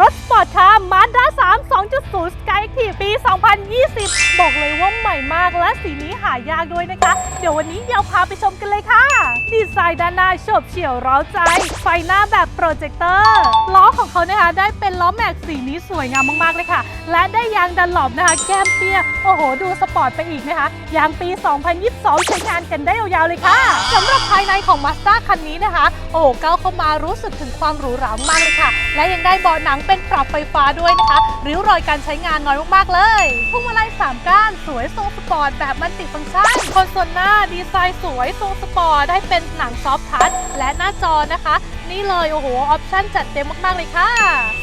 รถสปอร์ตคาร์มาด้า3 2.0 Sky Active ปี2 0 เลยว่าใหม่มากและสีนี้หายากด้วยนะคะ เดี๋ยววันนี้เดี๋ยวพาไปชมกันเลยค่ะ ดีไซน์ด้านหน้าโฉบเฉี่ยวเร้าใจ ไฟหน้าแบบโปรเจคเตอร์ล้อของเขานะคะได้เป็นล้อแม็กสีนี้สวยงามมากๆเลยค่ะ และได้ยางดันหลบนะคะ แก้มเตี้ยโอ้โห ดูสปอร์ตไปอีกนะคะยางปี 2022 ใช้งานกันได้ยาวๆเลยค่ะสำหรับภายในของ Mazda คันนี้นะคะ โอ้ก้าวเข้ามารู้สึกถึงความหรูหรามากเลยค่ะ และยังได้เบาะหนังเป็นปรับไฟฟ้าด้วยนะคะริ้วรอยการใช้งานน้อยมากๆเลยพวงมาไลัย3ก้านสวยทรงสปอร์ตแบบมันติฟังก์ชันคอนโซลหน้าดีไซน์สวยทรงสปอร์ตได้เป็นหนังซอฟท์ทัชและหน้าจอนะคะนี่เลยโอ้โหออปชั่นจัดเต็มมากๆเลยค่ะ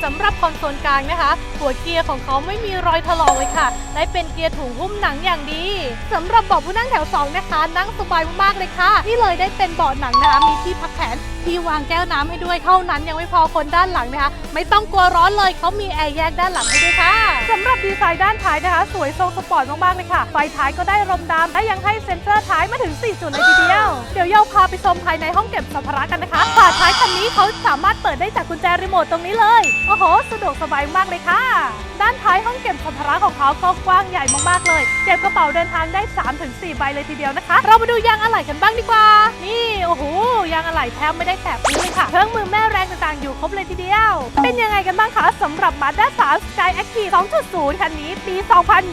สำหรับคอนโซลกลางนะคะ หัวเกียร์ของเขาไม่มีรอยถลอกเลยค่ะ ได้เป็นเกียร์ถุงหุ้มหนังอย่างดีสำหรับเบาะผู้นั่งแถว 2 นะคะ นั่งสบายมากๆเลยค่ะ นี่เลยได้เป็นเบาะหนังนะคะมีที่พักแขนที่วางแก้วน้ำให้ด้วยเท่านั้นยังไม่พอคนด้านหลังนะคะ ไม่ต้องกลัวร้อนเลยเขามีแอร์แยกด้านหลังให้ด้วยค่ะสำหรับดีไซน์ด้านท้ายนะคะ สวยทรงสปอร์ตมากๆเลยค่ะไฟท้ายก็ได้ลมดำและยังให้เซ็นเซอร์ท้ายมาถึง 4 จุดเลยทีเดียว เดี๋ยวเยาพาไปชมภายในห้องเก็บสัมภาระกันนะคะฝาท้ายคันนี้เขาสามารถเปิดได้จากกุญแจรีโมทตรงนี้เลย โอ้โห สะดวกสบายมากเลยค่ะ ด้านท้ายห้องเก็บสัมภาระของเขาก็กว้างใหญ่มากๆเลย เก็บกระเป๋าเดินทางได้ 3-4 ใบเลยทีเดียวนะคะ เรามาดูยางอะไหล่กันบ้างดีกว่า นี่โอ้โหยางอะไหล่แทบไม่ได้แตะพื้นเลยค่ะ เครื่องมือแม่แรงต่างๆอยู่ครบเลยทีเดียว เป็นยังไงกันบ้างคะสำหรับ Mazda 3 Sky Active 2.0 คันนี้ปี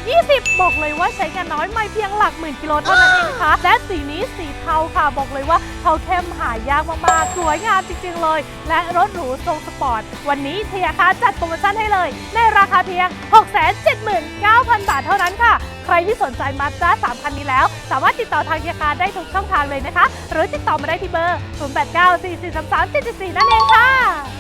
2020 บอกเลยว่าใช้งานน้อยไม่เพียงหลักหมื่นกิโลเท่านั้นเองนะคะและสีนี้สีเทาค่ะบอกเลยว่าเทาเข้มหายากมากๆสวยงามจริงๆเลย และรถหรูทรงสปอร์ตวันนี้เทียคาจัดโปรโมชั่นให้เลย ในราคาเพียง679,000 บาทเท่านั้นค่ะ ใครที่สนใจ Mazda 3คันนี้แล้ว สามารถติดต่อทางเทียคาได้ทุกช่องทางเลยนะคะ หรือติดต่อมาได้ที่เบอร์ 0894433774 นั่นเองค่ะ